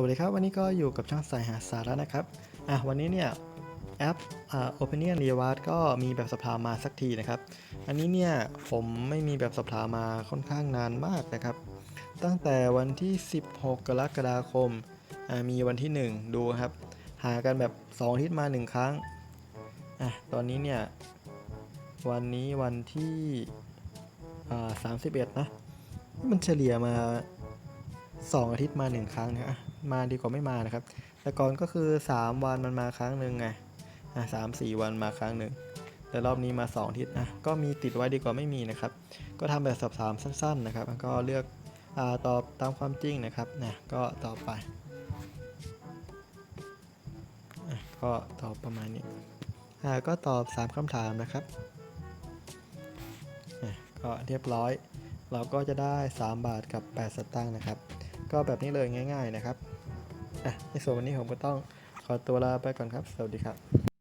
วัสดีครับ วันนี้ก็อยู่กับช่างสายหาสาระนะครับอะวันนี้เนี่ยแอปอ่า Opinion Reward ก็มีแบบสอบถามมาสักทีนะครับ อันนี้เนี่ยผมไม่มีแบบสอบถามมาค่อนข้างนานมากนะครับ ตั้งแต่วันที่ 16 กรกฎาคมอ่ามีวันที่ 1 ดูครับ หากันแบบ2อาทิตย์มา 1 ครั้งอะตอนนี้เนี่ยวันนี้วันที่อ่า31 นะ มันเฉลี่ยมา 2 อาทิตย์มา 1 ครั้งนะ มาดีกว่าไม่มานะครับ แต่ก่อนก็คือ 3 วันมันมาครั้งหนึ่งไงอะสามสี่วันมาครั้งหนึ่งแต่รอบนี้มา2อทิตย์นะก็มีติดไว้ดีกว่าไม่มีนะครับ ก็ทำแบบสอบถามสั้น ๆ นะครับแล้วก็เลือกอตอบตามความจริงนะครับนะก็ตอบไปก็ตอบประมาณนี้ก็ตอบ 3คำถามนะครับก็เรียบร้อย เราก็จะได้ 3 บาทกับ 8 สตางค์นะครับ ก็แบบนี้เลยง่าย ๆนะครับอะในส่วนวันนี้ผมก็ต้องขอตัวลาไปก่อนครับ สวัสดีครับ